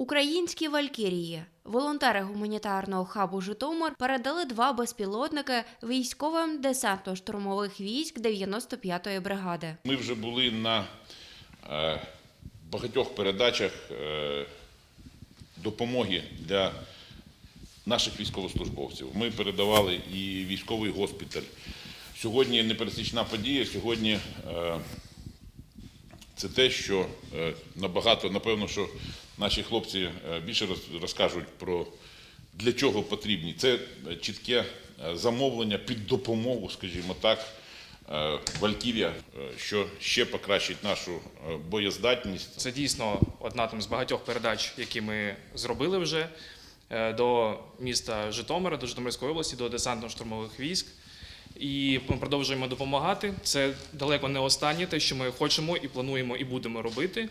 Українські валькірії, волонтери гуманітарного хабу Житомир передали два безпілотники військовим десантно-штурмових військ 95-ї бригади. Ми вже були на е, багатьох передачах е, допомоги для наших військовослужбовців. Ми передавали і військовий госпіталь. Сьогодні непересічна подія. Сьогодні е, це те, що набагато, напевно, що наші хлопці е, більше роз- розкажуть про для чого потрібні. Це е, чітке е, замовлення під допомогу, скажімо так, Валькірія, е, що ще покращить нашу боєздатність. Це дійсно одна там з багатьох передач, які ми зробили вже до міста Житомира, до Житомирської області, до десантно-штурмових військ. І ми продовжуємо допомагати. Це далеко не останнє, те, що ми хочемо і плануємо, і будемо робити.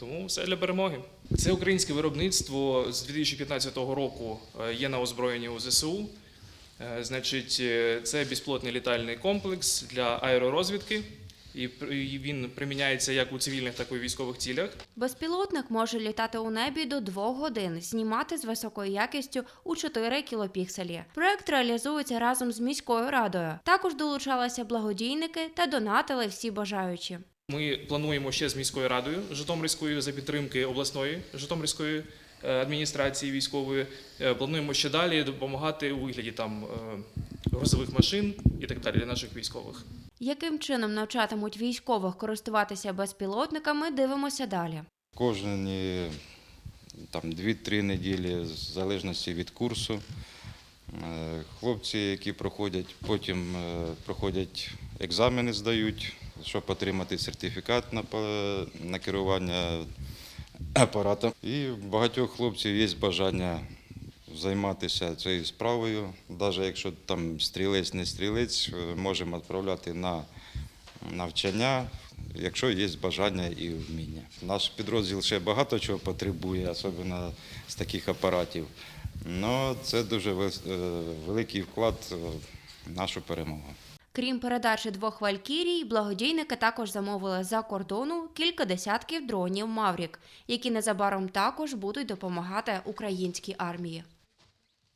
Тому все для перемоги. Це українське виробництво з 2015 року е, є на озброєнні у ЗСУ. Е, Значить, е, це безпілотний літальний комплекс для аеророзвідки, і пр- він приміняється як у цивільних, так і у військових цілях. Безпілотник може літати у небі до 2 годин, знімати з високою якістю у 4 кілопікселі. Проект реалізується разом з міською радою. Також долучалися благодійники та донатили всі бажаючі. Ми плануємо ще з міською радою Житомирською за підтримки обласної Житомирської е, адміністрації військової. е, Плануємо ще далі допомагати у вигляді там е, грузових машин і так далі для наших військових. Яким чином навчатимуть військових користуватися безпілотниками, дивимося далі. Кожні там 2-3 неділі, в залежності від курсу. Е, Хлопці, які проходять, потім е, проходять екзамени, здають, щоб отримати сертифікат на, керування апаратом. І багатьох хлопців є бажання займатися цією справою. Навіть якщо там стрілець, не стрілець, е, можемо відправляти на навчання, якщо є бажання і вміння. Наш підрозділ ще багато чого потребує, особливо з таких апаратів. Але це дуже е, великий вклад в нашу перемогу. Крім передачі двох валькірій, благодійники також замовили за кордону кілька десятків дронів Маврік, які незабаром також будуть допомагати українській армії.